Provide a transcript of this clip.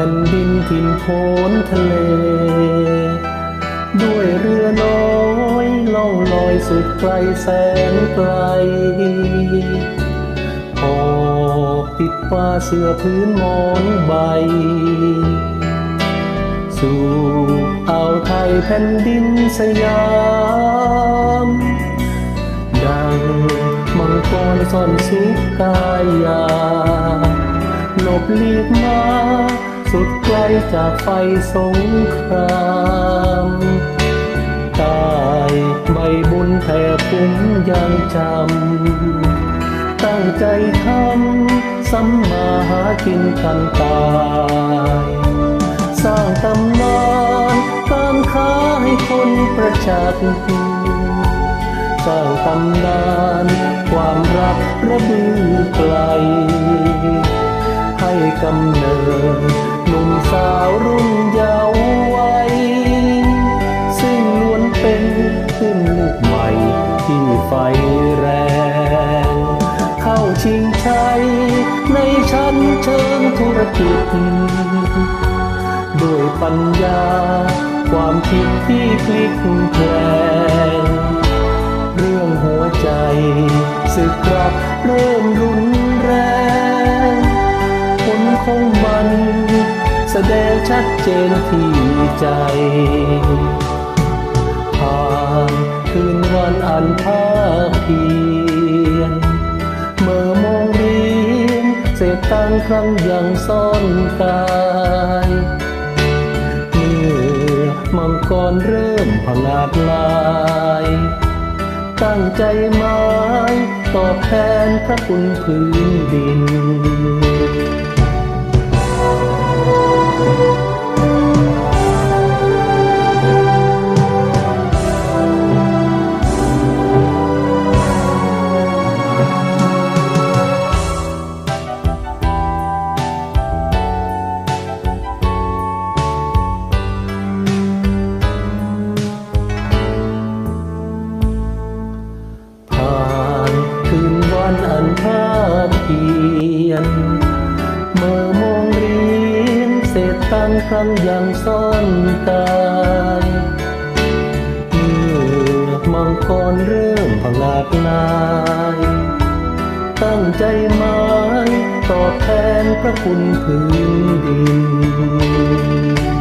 แผ่นดินทิมโพนทะเล ด้วยเรือน้อยล่องลอยสุดไกลแสนไกลหอบติดฟ้าเสื้อพื้นมอนใบ สู่อ่าวไทยแผ่นดินสยาม ดังมังกรซ่อนสุขกายยาหลบหลีกมา สุดไกลจากไฟสงครามตายใบบุญแผ่คุ้มยังจำ ตั้งใจทำสัมมาหากินกันตาย สร้างตำนานการค้าให้คนประจักษ์สร้างตำนานความรักระบือไกล ให้กำเนิด สาวรุ่นเยาว์วัยซึ่งล้วนเป็นขึ้นลูกใหม่ที่ไฟแรง เข้าชิงชัยในชั้นเชิงธุรกิจ ด้วยปัญญา ความคิดที่พลิกแปลงเรื่องหัวใจสึกรักเริ่มรุนแรงผลของมัน แสดงชัดเจนที่ใจผ่านคืนวันอันภาคเพียนเมื่อมองเรียนเศษตังครั้งยังซ่อนกายเมื่อมังกรเริ่มผงาดลาย ตั้งใจหมายตอบแทนพระคุณพื้นดิน พียน เมื่อมองเรียนเศษตังครั้งยังซ่อนกายเมื่อมังกรเริ่มผงาดนาย ตั้งใจหมายตอบแทนพระคุณพื้นดิน